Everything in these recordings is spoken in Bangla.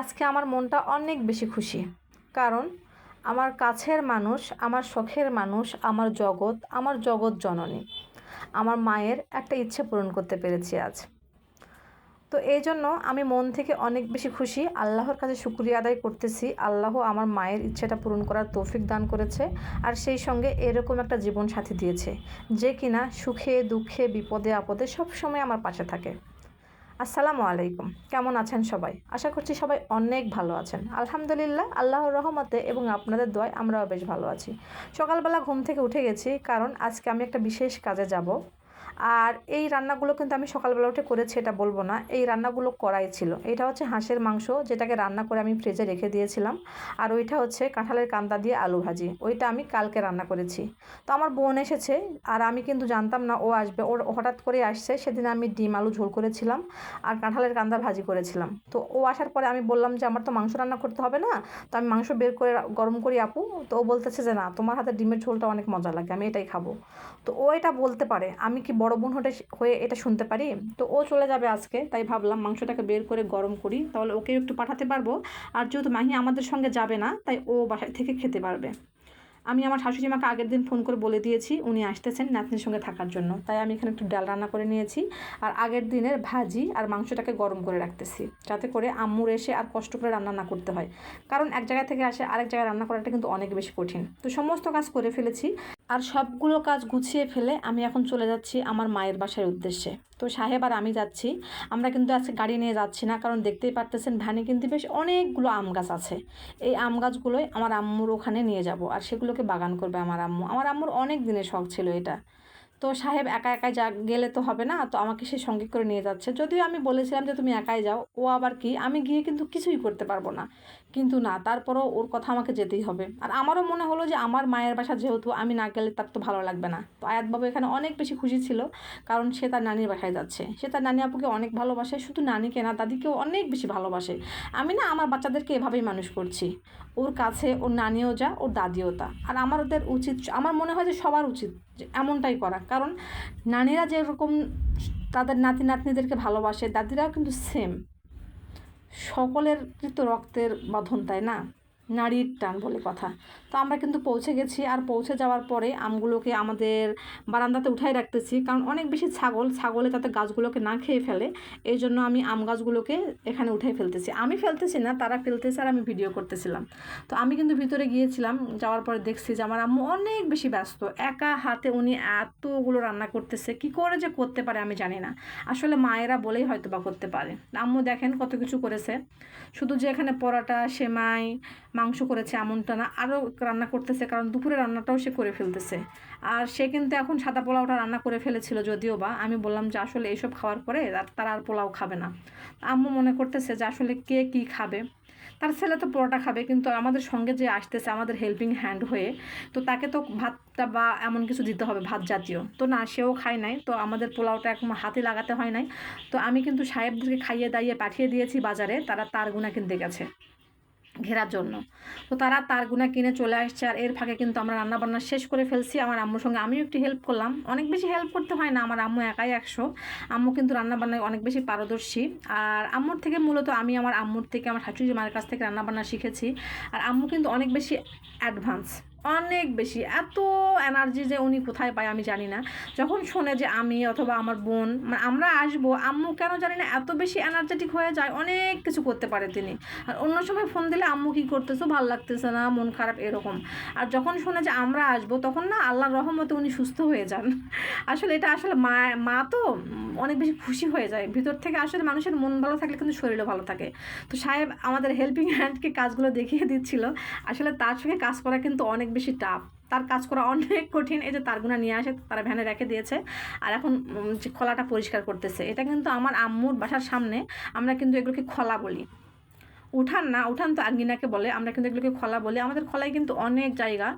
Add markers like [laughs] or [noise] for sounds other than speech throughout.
আজকে আমার মনটা অনেক বেশি খুশি। কারণ আমার কাছের মানুষ, আমার শখের মানুষ, আমার জগৎ আমার জগৎ জননী। আমার মায়ের একটা ইচ্ছে পূরণ করতে পেরেছি আজ। তো এই জন্য আমি মন থেকে অনেক বেশি খুশি। আল্লাহর কাছে শুক্রিয়া আদায় করতেছি। আল্লাহ আমার মায়ের ইচ্ছেটা পূরণ করার তৌফিক দান করেছে আর সেই সঙ্গে এরকম একটা জীবন সাথী দিয়েছে যে কিনা সুখে, দুঃখে, বিপদে, আপদে সব সময় আমার পাশে থাকে। আসসালামু আলাইকুম। কেমন আছেন সবাই? আশা করছি সবাই অনেক ভালো আছেন। আলহামদুলিল্লাহ, আল্লাহর রহমতে এবং আপনাদের দোয়ায় আমরাও বেশ ভালো আছি। সকালবেলা ঘুম থেকে উঠে গেছি, কারণ আজকে আমি একটা বিশেষ কাজে যাব। আর এই রান্নাগুলো কিন্তু আমি সকালবেলা উঠে করেছি, এটা বলব না। এই রান্নাগুলো করাই ছিল। এটা হচ্ছে হাঁসের মাংস, যেটাকে রান্না করে আমি ফ্রিজে রেখে দিয়েছিলাম। আর ওইটা হচ্ছে কাঁঠালের কান্দা দিয়ে আলু ভাজি। ওইটা আমি কালকে রান্না করেছি। তো আমার বোন এসেছে, আর আমি কিন্তু জানতাম না ও আসবে। ওর হঠাৎ করে আসছে, সেদিন আমি ডিম আলু ঝোল করেছিলাম আর কাঁঠালের কান্দা ভাজি করেছিলাম। তো ও আসার পরে আমি বললাম যে, আমার তো মাংস রান্না করতে হবে না। তো আমি মাংস বের করে গরম করি আপু। তো ও বলতেছে যে, না, তোমার হাতে ডিমের ঝোলটা অনেক মজা লাগে, আমি এটাই খাব। তো ও এটা বলতে পারে। আমি কি বড় বোন হতে হয়ে এটা শুনতে পারি? তো ও চলে যাবে আজকে, তাই ভাবলাম মাংসটাকে বের করে গরম করি। তাহলে ওকে একটু পাঠাতে পারব। আর যেহেতু মাহি আমাদের সঙ্গে যাবে না, তাই ও বাসায় থেকে খেতে পারবে। আমি আমার শাশুড়ি মাকে আগের দিন ফোন করে বলে দিয়েছি, উনি আসতেছেন নাতনির সঙ্গে থাকার জন্য। তাই আমি এখানে একটু ডাল রান্না করে নিয়েছি। আর আগের দিনের ভাজি আর মাংসটাকে গরম করে রাখতেছি, যাতে করে আম্মুর এসে আর কষ্ট করে রান্না না করতে হয়। কারণ এক জায়গা থেকে আসে, আরেক জায়গায় রান্না করাটা কিন্তু অনেক বেশি কঠিন। তো সমস্ত কাজ করে ফেলেছি। আর সবগুলো কাজ গুছিয়ে ফেলে আমি এখন চলে যাচ্ছি আমার মায়ের বাসার উদ্দেশ্যে। তো সাহেব আর আমি যাচ্ছি। আমরা কিন্তু আজকে গাড়ি নিয়ে যাচ্ছি না, কারণ দেখতেই পারতেছেন ভ্যানে কিন্তু বেশ অনেকগুলো আম গাছ আছে। এই আম গাছগুলোই আমার আম্মুর ওখানে নিয়ে যাব আর সেগুলোকে বাগান করবে আমার আম্মু। আমার আম্মুর অনেক দিনের শখ ছিল এটা। তো সাহেব একা একাই যা, গেলে তো হবে না, তো আমাকে সে সঙ্গে করে নিয়ে যাচ্ছে। যদিও আমি বলেছিলাম যে তুমি একাই যাও, ও আবার কি? আমি গিয়ে কিন্তু কিছুই করতে পারব না। কিন্তু না, তারপরও ওর কথা আমাকে যেতেই হবে। আর আমারও মনে হলো যে আমার মায়ের বাসা যেহেতু আমি না গেলে তার তো ভালো লাগবে না। তো আয়াতবাবু এখানে অনেক বেশি খুশি ছিল, কারণ সে তার নানির বাসায় যাচ্ছে। সে তার নানি আপুকে অনেক ভালোবাসে, শুধু নানিকে না, দাদিকেও অনেক বেশি ভালোবাসে। আমি না আমার বাচ্চাদেরকে এভাবেই মানুষ করছি। ওর কাছে ওর নানিও যা, ওর দাদিও তা। আর আমার ওদের উচিত, আমার মনে হয় যে সবার উচিত যে এমনটাই করা। কারণ নানিরা যেরকম তাদের নাতি নাতনিদেরকে ভালোবাসে, দাদিরাও কিন্তু সেম সকলের কিন্তু রক্তের বাঁধন তাই না? নারীর টান বলে কথা। তো আমরা কিন্তু পৌঁছে গেছি আর পৌঁছে যাওয়ার পরে আমগুলোকে আমাদের বারান্দাতে উঠাই রাখতেছি। কারণ অনেক বেশি ছাগল, ছাগলে তাতে গাছগুলোকে না খেয়ে ফেলে, এই জন্য আমি আম গাছগুলোকে এখানে উঠাই ফেলতেছি। আমি ফেলতেছি না, তারা ফেলতেছে আর আমি ভিডিও করতেছিলাম। তো আমি কিন্তু ভিতরে গিয়েছিলাম, যাওয়ার পরে দেখছি যে আমার আম্মু অনেক বেশি ব্যস্ত। একা হাতে উনি এতগুলো রান্না করতেছে, কি করে যে করতে পারে আমি জানি না। আসলে মায়েরা বলেই হয়তো বা করতে পারে। আম্মু দেখেন কত কিছু করেছে। শুধু যে এখানে পরোটা, সেমাই, মাংস করেছে এমনটা না, আরও রান্না করতেছে, কারণ দুপুরে রান্নাটাও সে করে ফেলতেছে। আর সে কিন্তু এখন সাদা পোলাওটা রান্না করে ফেলেছিল যদিও বা। আমি বললাম যে আসলে এইসব খাওয়ার পরে তারা আর পোলাও খাবে না। আম্মু মনে করতেছে যে আসলে কে কী খাবে। তার ছেলে তো পরোটা খাবে, কিন্তু আমাদের সঙ্গে যে আসতেছে, আমাদের হেল্পিং হ্যান্ড হয়ে, তো তাকে তো ভাতটা বা এমন কিছু দিতে হবে, ভাত জাতীয়। তো না, সেও খায় নাই। তো আমাদের পোলাওটা এখন হাতে লাগাতে হয় নাই। তো আমি কিন্তু সাহেবদেরকে খাইয়ে দাইয়ে পাঠিয়ে দিয়েছি বাজারে, তারা তার গুণা কিনতে গেছে। ঘেরার জন্য। তো তারা তার গুণা কিনে চলে আসছে আর এর ফাঁকে কিন্তু আমরা রান্নাবান্না শেষ করে ফেলছি। আমার আম্মুর সঙ্গে আমিও একটু হেল্প করলাম। অনেক বেশি হেল্প করতে হয় না, আমার আম্মু একাই একশো। আম্মু কিন্তু রান্নাবান্নায় অনেক বেশি পারদর্শী। আর আম্মুর থেকে মূলত আমি আমার আম্মুর থেকে, আমার শাশুড়ি মায়ের কাছ থেকে রান্নাবান্না শিখেছি। আর আম্মু কিন্তু অনেক বেশি অ্যাডভান্স অনেক বেশি। এত এনার্জি যে উনি কোথায় পায় আমি জানি না। যখন শোনে যে আমি অথবা আমার বোন মানে আমরা আসব, আম্মু কেন জানি না, এত বেশি এনার্জেটিক হয়ে যায়, অনেক কিছু করতে পারে তিনি। আর অন্য সময় ফোন দিলে, আম্মু কী করতেছো? ভালো লাগতেছে না, মন খারাপ, এরকম। আর যখন শোনে যে আমরা আসব, তখন না আল্লাহর রহমতে উনি সুস্থ হয়ে যান। আসলে এটা আসলে মা মা তো অনেক বেশি খুশি হয়ে যায়। ভিতর থেকে আসলে মানুষের মন ভালো থাকলে কিন্তু শরীরও ভালো থাকে। তো সাহেব আমাদের হেল্পিং হ্যান্ডকে কাজগুলো দেখিয়ে দিচ্ছিল। আসলে তার সঙ্গে কাজ করা কিন্তু অনেক বেশি টাফ তার কাজ করা অনেক কঠিন, এই যে তারগুনা নিয়ে আসে, তারা ভ্যানে রেখে দিয়েছে। আর এখন যে খোলাটা পরিষ্কার করতেছে, এটা কিন্তু আমার আম্মুর বাসার সামনে আমরা কিন্তু এগুলোকে খোলা বলি। উঠান না, উঠান তো আঙ্গিনাকে বলে, আমরা কিন্তু এগুলোকে খোলা বলি। আমাদের খলায় কিন্তু অনেক জায়গা।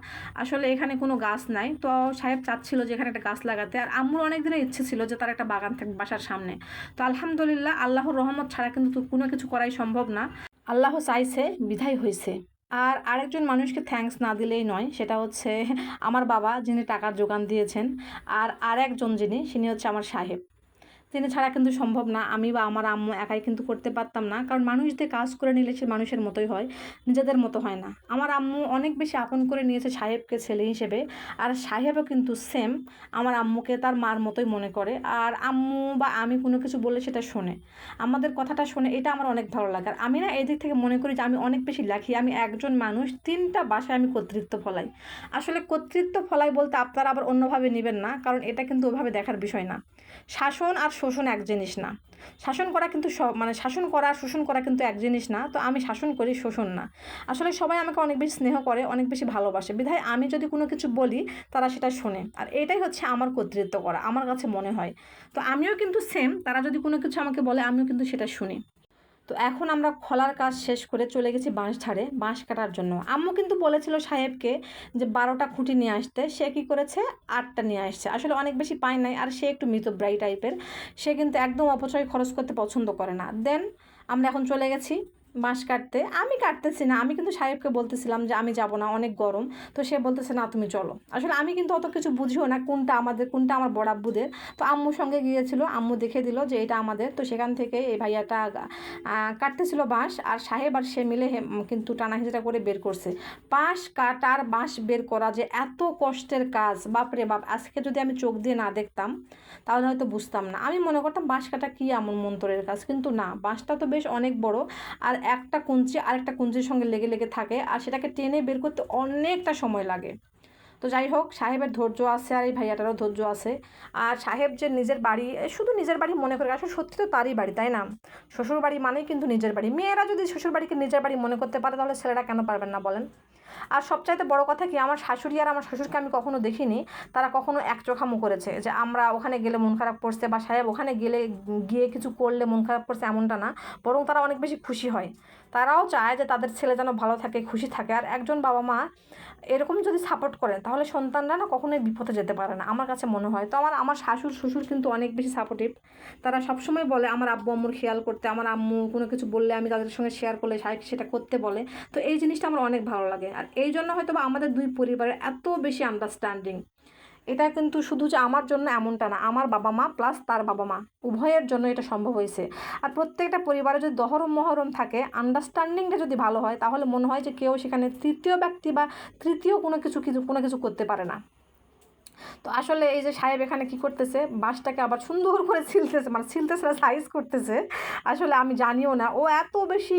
আসলে এখানে কোনো গাছ নাই। তো সাহেব চাচ্ছিল যে এখানে একটা গাছ লাগাতে। আর আম্মুর অনেক দিনের ইচ্ছে ছিল যে তার একটা বাগান থাকবে বাসার সামনে। তো আলহামদুলিল্লাহ, আল্লাহর রহমত ছাড়া কিন্তু কোনো কিছু করাই সম্ভব না। আল্লাহ চাইছে বিধাই হয়েছে আর আরেকজন মানুষকে থ্যাঙ্কস না দিলেই নয়, সেটা হচ্ছে আমার বাবা যিনি টাকার যোগান দিয়েছেন, আর আরেকজন যিনি তিনি হচ্ছে আমার সাহেব। তিনি ছাড়া কিন্তু সম্ভব না। আমি বা আমার আম্মু একাই কিন্তু করতে পারতাম না। কারণ মানুষদের কাজ করে নিলে সে মানুষের মতোই হয়, নিজেদের মতো হয় না। আমার আম্মু অনেক বেশি আপন করে নিয়েছে সাহেবকে ছেলে হিসেবে। আর সাহেবও কিন্তু সেম আমার আম্মুকে তার মার মতোই মনে করে। আর আম্মু বা আমি কোনো কিছু বললে সেটা শোনে। আমাদের কথাটা শোনে, এটা আমার অনেক ভালো লাগে। আর আমি না এদিক থেকে মনে করি যে আমি অনেক বেশি লাখি আমি একজন মানুষ, তিনটা বাসায় আমি কর্তৃত্ব ফলাই। আসলে কর্তৃত্ব ফলাই বলতে আপনারা আবার অন্যভাবে নেবেন না, কারণ এটা কিন্তু ওভাবে দেখার বিষয় না। শাসন আর শোষণ এক জিনিস না। শাসন করা কিন্তু সব মানে শাসন করা শোষণ করা কিন্তু এক জিনিস না, তো আমি শাসন করি, শোষণ না। আসলে সবাই আমাকে অনেক বেশি স্নেহ করে, অনেক বেশি ভালোবাসে। বিধায় আমি যদি কোনো কিছু বলি, তারা সেটা শোনে। আর এটাই হচ্ছে আমার কর্তৃত্ব করা, আমার কাছে মনে হয়। তো আমিও কিন্তু সেম তারা যদি কোনো কিছু আমাকে বলে, আমিও কিন্তু সেটা শুনি। তো এখন আমরা খলার কাজ শেষ করে চলে গেছি বাঁশ ঝাড়ে বাঁশ কাটার জন্য। আম্মু কিন্তু বলেছিল সাহেবকে যে বারোটা খুঁটি নিয়ে আসতে, সে কী করেছে? আটটা নিয়ে আসছে। আসলে অনেক বেশি পায় নাই, আর সে একটু মৃতব্রাই টাইপের। সে কিন্তু একদম অপচয় খরচ করতে পছন্দ করে না। দেন আমরা এখন চলে গেছি বাঁশ কাটতে, আমি কাটতেছি না। আমি কিন্তু সাহেবকে বলতেছিলাম যে আমি যাব না, অনেক গরম। তো সে বলতেছে, না, তুমি চলো। আসলে আমি কিন্তু অত কিছু বুঝিও না কোনটা আমাদের, কোনটা আমার বড়াব্বুদের তো আম্মুর সঙ্গে গিয়েছিল, আম্মু দেখে দিল যে এটা আমাদের। তো সেখান থেকে এই ভাইয়াটা কাটতেছিল বাঁশ আর সাহেব আর সে মিলে কিন্তু টানা হিঁচড়া করে বের করছে। বাঁশ কাটার বাঁশ বের করা যে এত কষ্টের কাজ বাপরে বাপ, আজকে যদি আমি চোখ দিয়ে না দেখতাম, তাহলে হয়তো বুঝতাম না। আমি মনে করতাম বাঁশ কাটা কী এমন মন্তরের কাজ, কিন্তু না। বাঁশটা তো বেশ অনেক বড়। আর একটা কুঞ্চি আরেকটা কুঞ্চির সঙ্গে লেগে লেগে থাকে আর সেটাকে টেনে বের করতে অনেকটা সময় লাগে। তো যাই হোক, সাহেবের ধৈর্য আছে আর এই ভাইয়াটারও ধৈর্য আছে। আর সাহেব যে নিজের বাড়ি শুধু নিজের বাড়ি মনে করে, আসলে সত্যি তো তারই বাড়ি, তাই না? শ্বশুর বাড়ি মানেই কিন্তু নিজের বাড়ি। মেয়েরা যদি শ্বশুর বাড়িকে নিজের বাড়ি মনে করতে পারে, তাহলে ছেলেরা কেন পারবেন না বলেন? আর সবচাইতে বড় কথা কি, আমার শাশুড়ি আর আমার শ্বশুরকে আমি কখনো দেখিনি। তারা কখনো এক চোখামো করেছে যে, আমরা ওখানে গেলে মন খারাপ করছে বা সাহেব ওখানে গেলে গিয়ে কিছু করলে মন খারাপ করছে এমনটা না। বরং তারা অনেক বেশি খুশি হয়। তারাও চায় যে, তাদের ছেলে যেন ভালো থাকে, খুশি থাকে। আর একজন বাবা মা এরকম যদি সাপোর্ট করেন তাহলে সন্তানরা না কখনোই বিপদে যেতে পারে না, আমার কাছে মনে হয়। তো আমার আমার শাশুর শ্বশুর কিন্তু অনেক বেশি সাপোর্টিভ তারা সবসময় বলে, আমার আব্বু, আম্মুর খেয়াল করতে, আমার আম্মু কোনো কিছু বললে আমি তাদের সঙ্গে শেয়ার করলে, সাহেব সেটা করতে বলে। তো এই জিনিসটা আমার অনেক ভালো লাগে। আর এই জন্য হয়তো বা আমাদের দুই পরিবারের এত বেশি আন্ডারস্ট্যান্ডিং এটা কিন্তু শুধু যে আমার জন্য এমনটা না, আমার বাবা মা প্লাস তার বাবা মা, উভয়ের জন্য এটা সম্ভব হয়েছে। আর প্রত্যেকটা পরিবারে যদি দহরম মহরম থাকে আন্ডারস্ট্যান্ডিংটা যদি ভালো হয়, তাহলে মনে হয় যে কেউ সেখানে তৃতীয় ব্যক্তি বা তৃতীয় কোনো কিছু কিছু, কোনো কিছু করতে পারে না। তো আসলে এই যে সাহেব এখানে কি করতেছে? বাঁশটাকে আবার সুন্দর করে ছিলতেছে মানে ছিলতেছে না সাইজ করতেছে। আসলে আমি জানিও না, ও এত বেশি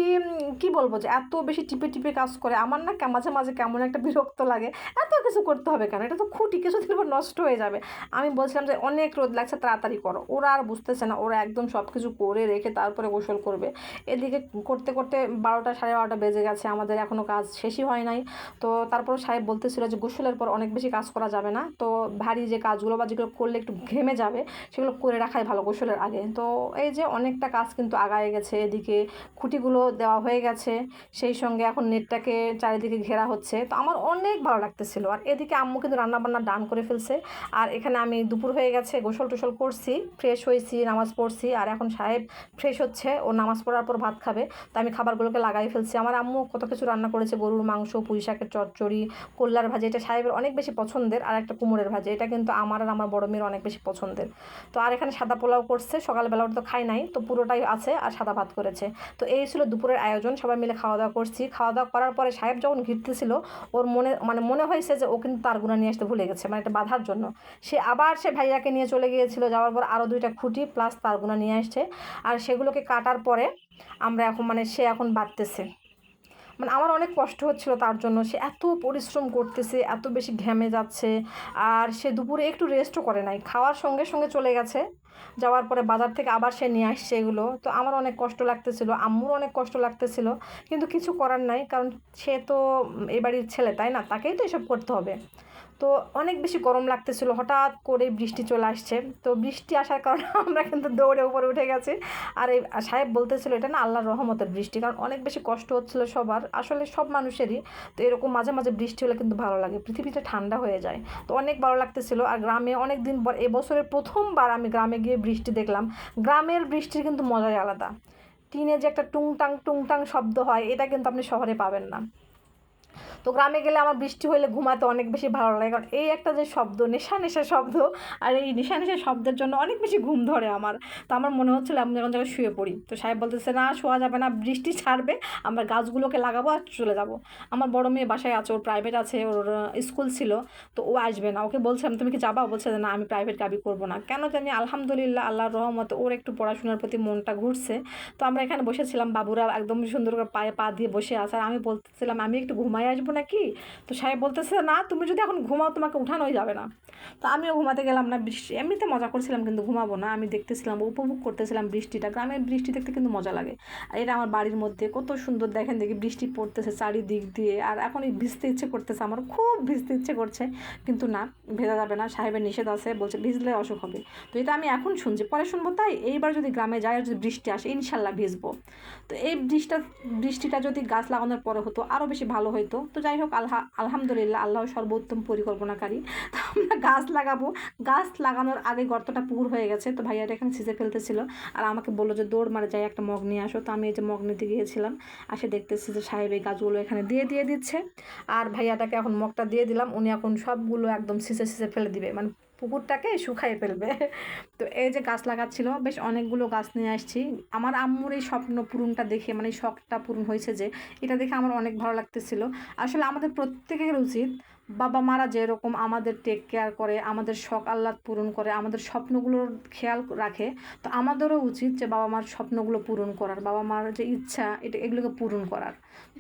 কি বলব যে এত বেশি টিপে টিপে কাজ করে, আমার না মাঝে মাঝে কেমন একটা বিরক্ত লাগে। এত কিছু করতে হবে কেন? এটা তো খুঁটি, কিছুদিন পর নষ্ট হয়ে যাবে। আমি বলছিলাম যে অনেক রোদ লাগছে, তাড়াতাড়ি করো। ওরা আর বুঝতেছে না, ওরা একদম সব কিছু করে রেখে তারপরে গোসল করবে। এদিকে করতে করতে বারোটা সাড়ে বারোটা বেজে গেছে, আমাদের এখনও কাজ শেষই হয় নাই। তো তারপর সাহেব বলতেছিল যে গোসলের পর অনেক বেশি কাজ করা যাবে না। তো ভারী যে কাজগুলো বা যেগুলো করলে একটু ঘেমে যাবে, সেগুলো করে রাখাই ভালো গোসলের আগে। তো এই যে অনেকটা কাজ কিন্তু আগায় গেছে, এদিকে খুঁটিগুলো দেওয়া হয়ে গেছে, সেই সঙ্গে এখন নেটটাকে চারিদিকে ঘেরা হচ্ছে। তো আমার অনেক ভালো লাগতেছিল। আর এদিকে আম্মু কিন্তু রান্নাবান্না ডান করে ফেলছে। আর এখানে আমি দুপুর হয়ে গেছে, গোসল টোসল করছি ফ্রেশ হয়েছি, নামাজ পড়ছি। আর এখন সাহেব ফ্রেশ হচ্ছে, ও নামাজ পড়ার পর ভাত খাবে। তো আমি খাবারগুলোকে লাগাই ফেলছি। আমার আম্মু কত কিছু রান্না করেছে, গরুর মাংস পুঁই শাকের চচ্চড়ি, কল্লার ভাজি, এটা সাহেবের অনেক বেশি পছন্দের, আর একটা কুমড়ের ভাজি। এটা কিন্তু আমার আর আমার বড় মেয়ের অনেক বেশি পছন্দের। তো আর এখানে সাদা পোলাও করছে, সকালবেলা ওটা তো খাই নাই, তো পুরোটাই আছে আর সাদা ভাত করেছে। তো এই ছিল দুপুরের আয়োজন, সবাই মিলে খাওয়া দাওয়া করছি। খাওয়া দাওয়া করার পরে সাহেব যখন ঘিরতেছিল, ওর মনে মানে মনে হয়েছে যে ও কিন্তু তার গুণা নিয়ে আসতে ভুলে গেছে মানে এটা বাধার জন্য। সে আবার সে ভাইয়াকে নিয়ে চলে গিয়েছিল, যাওয়ার পর আরও দুইটা খুঁটি প্লাস তার গুণা নিয়ে আসছে। আর সেগুলোকে কাটার পরে আমরা এখন মানে সে এখন বাঁধতেছে মানে আমার অনেক কষ্ট হচ্ছিল তার জন্য। সে এত পরিশ্রম করতেছে, এত বেশি ঘ্যামে যাচ্ছে, আর সে দুপুরে একটু রেস্টও করে নাই। খাওয়ার সঙ্গে সঙ্গে চলে গেছে। যাওয়ার পরে বাজার থেকে আবার সে নিয়ে আসছে এগুলো। তো আমার অনেক কষ্ট লাগতেছিল, আম্মুর অনেক কষ্ট লাগতেছিল, কিন্তু কিছু করার নাই, কারণ সে তো এ বাড়ির ছেলে, তাই না? তাকেই তো এসব করতে হবে। তো অনেক বেশি গরম লাগতেছিল, হঠাৎ করে বৃষ্টি চলে আসছে। তো বৃষ্টি আসার কারণে [laughs] আমরা কিন্তু দৌড়ে উপরে উঠে গেছি। আর এই সাহেব বলতেছিল, এটা না আল্লাহর রহমতের বৃষ্টি। কারণ অনেক বেশি কষ্ট হচ্ছিল সবার। আসলে সব মানুষেরই। তো এরকম মাঝে মাঝে বৃষ্টি হলে কিন্তু ভালো লাগে। পৃথিবীটা ঠান্ডা হয়ে যায়। তো অনেক ভালো লাগতেছিল। আর গ্রামে অনেক দিন পর এবছরের প্রথমবার আমি গ্রামে গিয়ে বৃষ্টি দেখলাম। গ্রামের বৃষ্টির কিন্তু মজাই আলাদা। টিনে যে একটা টুংটাং টুংটাং শব্দ হয়, এটা কিন্তু আপনি শহরে পাবেন না। তো গ্রামে গেলে আমার বৃষ্টি হলে ঘুমাতে অনেক বেশি ভালো লাগে। কারণ এই একটা যে শব্দ, নেশা নেশা শব্দ, আর এই নেশা নেশা শব্দের জন্য অনেক বেশি ঘুম ধরে আমার। তো আমার মনে হচ্ছিল আমি যখন জায়গায় শুয়ে পড়ি, তো সাহেব বলতেছে, না, শোয়া যাবে না, বৃষ্টি ছাড়বে, আমরা গাছগুলোকে লাগাবো আর চলে যাব। আমার বড় মেয়ে বাসায় আছে, ওর প্রাইভেট আছে, ওর স্কুল ছিল, তো ও আসবে না। ওকে বলছিলাম, তুমি কি যাবা? বলছে, না, আমি প্রাইভেট গাবি করব না। কেন জানি আলহামদুলিল্লাহ, আল্লাহর রহমত ওর একটু পড়াশোনার প্রতি মনটা ঘুরছে। তো আমরা এখানে বসেছিলাম, বাবুরা একদম সুন্দর করে পায়ে পা দিয়ে বসে আছে। আর আমি বলতেছিলাম, আমি একটু ঘুমাই আসব নাকি? তো সাহেব বলতেছে, না, তুমি যদি এখন ঘুমাও, তোমাকে উঠানোই যাবে না। তো আমিও ঘুমাতে গেলাম না, বৃষ্টি, এমনিতে মজা করছিলাম কিন্তু ঘুমাবো না। আমি দেখতেছিলাম, উপভোগ করতেছিলাম বৃষ্টিটা। গ্রামের বৃষ্টি দেখতে কিন্তু মজা লাগে। আর এটা আমার বাড়ির মধ্যে কত সুন্দর দেখেন দেখি বৃষ্টি পড়তেছে চারিদিক দিয়ে। আর এখন এই ভিজতে ইচ্ছে করতেছে আমার খুব ভিজতে ইচ্ছে করছে। কিন্তু না, ভেজা যাবে না, সাহেবের নিষেধ আছে, বলছে ভিজলে অসুখ হবে। তো এটা আমি এখন শুনছি, পরে শুনব তাই। এইবার যদি গ্রামে আর যদি বৃষ্টি আসে, ইনশাল্লাহ ভিজবো। তো এই বৃষ্টিটা বৃষ্টিটা যদি গাছ লাগানোর পরে হতো আরও বেশি ভালো হতো তো যাই হোক আল্লাহ আলহামদুলিল্লাহ আল্লাহ সর্বোত্তম পরিকল্পনাকারী। তো আমরা গাছ লাগাবো। গাছ লাগানোর আগে গর্তটা পুকুর হয়ে গেছে। তো ভাইয়াটা এখানে সিজে ফেলতেছিল। আর আমাকে বলল যে, দৌড় মারে, যাই একটা মগ নিয়ে আসো। তো আমি এই যে মগ নিতে গিয়েছিলাম। আসে দেখতেছি যে, সাহেব এই গাছগুলো এখানে দিয়ে দিয়ে দিচ্ছে। আর ভাইয়াটাকে এখন মগটা দিয়ে দিলাম। উনি এখন সবগুলো একদম সিসে ছিঁচে ফেলে দিবে। মানে পুকুরটাকে শুকাইয়ে ফেলবে। তো এই যে গাছ লাগাচ্ছিল, বেশ অনেকগুলো গাছ নিয়ে আসছি। আমার আম্মুর এই স্বপ্ন পূরণটা দেখে মানে শখটা পূরণ হয়েছে যে, এটা দেখে আমার অনেক ভালো লাগতেছিল। আসলে আমাদের প্রত্যেকের উচিত বাবা মারা যেরকম আমাদের টেক কেয়ার করে, আমাদের শখ আহ্লাদ পূরণ করে, আমাদের স্বপ্নগুলোর খেয়াল রাখে, তো আমাদেরও উচিত যে বাবা মার স্বপ্নগুলো পূরণ করার, বাবা মার যে ইচ্ছা এটা এগুলোকে পূরণ করার।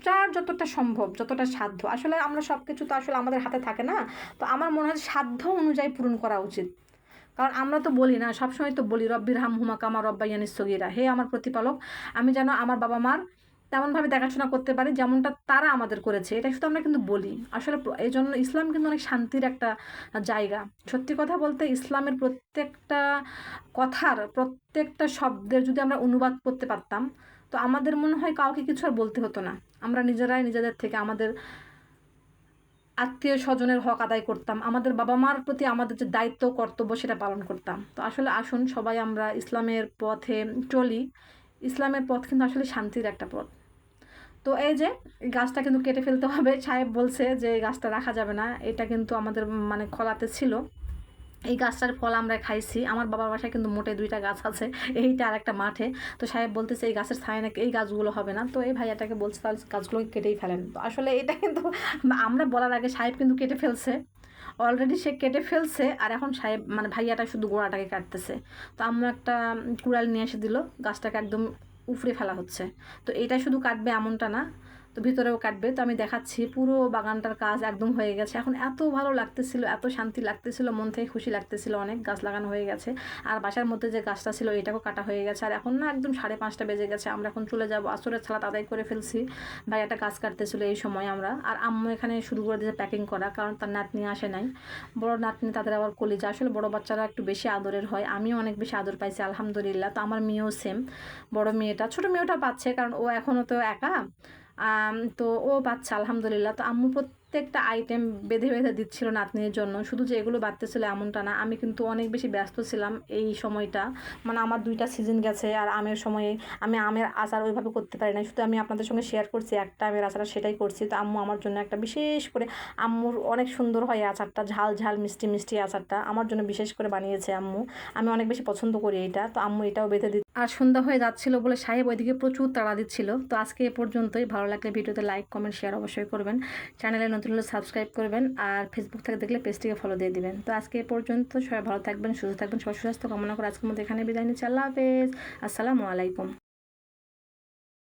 যার যতটা সম্ভব, যতটা সাধ্য। আসলে আমরা সব কিছু তো আসলে আমাদের হাতে থাকে না, তো আমার মনে হয় সাধ্য অনুযায়ী পূরণ করা উচিত। কারণ আমরা তো বলি না, সবসময় তো বলি, রব্বির হাম হুমা কামা রব্বাইয়ানি সগিরা। হে আমার প্রতিপালক, আমি যেন আমার বাবা মার তেমনভাবে দেখাশোনা করতে পারি যেমনটা তারা আমাদের করেছে। এটা শুধু আমরা কিন্তু বলি। আসলে এই জন্য ইসলাম কিন্তু অনেক শান্তির একটা জায়গা। সত্যি কথা বলতে ইসলামের প্রত্যেকটা কথার, প্রত্যেকটা শব্দের যদি আমরা অনুবাদ করতে পারতাম, তো আমাদের মনে হয় কাউকে কিছু আর বলতে হতো না। আমরা নিজেরাই নিজেদের থেকে আমাদের আত্মীয় স্বজনের হক আদায় করতাম। আমাদের বাবা মার প্রতি আমাদের যে দায়িত্ব, কর্তব্য, সেটা পালন করতাম। তো আসলে আসুন সবাই আমরা ইসলামের পথে চলি। ইসলামের পথ কিন্তু আসলে শান্তির একটা পথ। তো এই যে গাছটা কিন্তু কেটে ফেলতে হবে। সাহেব বলছে যে গাছটা রাখা যাবে না, এটা কিন্তু আমাদের মানে খোলাতে ছিল। এই গাছটার ফল আমরা খাইছি। আমার বাবার বাসায় কিন্তু মোটে দুইটা গাছ আছে, এইটা আর একটা মাঠে। তো সাহেব বলতেছে এই গাছের ছায় নাকি এই গাছগুলো হবে না। তো এই ভাইয়াটাকে বলছে, তাহলে গাছগুলোকে কেটেই ফেলেন। তো আসলে এটা কিন্তু আমরা বলার আগে সাহেব কিন্তু কেটে ফেলছে। অলরেডি সে কেটে ফেলছে আর এখন সাহেব মানে ভাইয়াটা শুধু গোড়াটাকে কাটতেছে। তো আম্মু একটা কুড়াল নিয়ে এসে দিল। গাছটাকে একদম উফরে ফেলা হচ্ছে। তো এটা শুধু কাটবে এমনটা না তো ভিতরেও কাটবে। তো আমি দেখাচ্ছি পুরো বাগানটার কাজ একদম হয়ে গেছে। এখন এত ভালো লাগতেছিল, এত শান্তি লাগতেছিল, মন থেকে খুশি লাগতেছিল, অনেক গাছ লাগানো হয়ে গেছে। আর বাসার মধ্যে যে গাছটা ছিল এটাও কাটা হয়ে গেছে। আর এখন না একদম সাড়ে পাঁচটা বেজে গেছে, আমরা এখন চলে যাব আসরের ছালা আদায় করে ফেলছি। ভাই একটা গাছ কাটতেছিল এই সময় আমরা। আর আম্মু এখানে শুরু করে দিয়েছে প্যাকিং করা, কারণ তার নাতনি আসে নাই। বড় নাতনি তাদের আবার কলিজা। আসলে বড় বাচ্চারা একটু বেশি আদরের হয়। আমিও অনেক বেশি আদর পাইছি, আলহামদুলিল্লাহ। তো আমার মেয়েও সেম বড় মেয়েটা, ছোট মেয়েটা পাচ্ছে, কারণ ও এখনও তো একা। তো ও পাচ্ছে আলহামদুলিল্লাহ। তো আম্মু প্রত্যেকটা আইটেম বেঁধে বেঁধে দিচ্ছিল নাতনির জন্য। শুধু যে এগুলো বাড়তেছিল এমনটা না, আমি কিন্তু অনেক বেশি ব্যস্ত ছিলাম এই সময়টা। মানে আমার দুইটা সিজন গেছে আর আমের সময়ে আমি আমের আচার ওইভাবে করতে পারি না শুধু আমি আপনাদের সঙ্গে শেয়ার করছি, একটা আমের আচার সেটাই করছি। তো আম্মু আমার জন্য একটা বিশেষ করে আম্মুর অনেক সুন্দর হয় আচারটা, ঝাল ঝাল, মিষ্টি মিষ্টি আচারটা। আমার জন্য বিশেষ করে বানিয়েছে আম্মু। আমি অনেক বেশি পছন্দ করি এইটা তো আম্মু এটাও বেঁধে আর সন্ধ্যা হয়ে যাচ্ছিল বলে সাহেব ওইদিকে প্রচুর তাড়া দিচ্ছিল। তো আজকে এ পর্যন্তই। ভালো লাগলে ভিডিওতে লাইক কমেন্ট শেয়ার অবশ্যই করবেন। চ্যানেলে নতুন হলে সাবস্ক্রাইব করবেন আর ফেসবুক থেকে দেখলে পেজটিকে ফলো দিয়ে দিবেন। তো আজকে এ পর্যন্ত সবাই ভালো থাকবেন, সুস্থ থাকবেন, সবাই সুস্বাস্থ্য, কামনা করে আজকের মধ্যে এখানে বিদায় নিচ্ছি। আল্লাহ হাফেজ। আসসালামু আলাইকুম।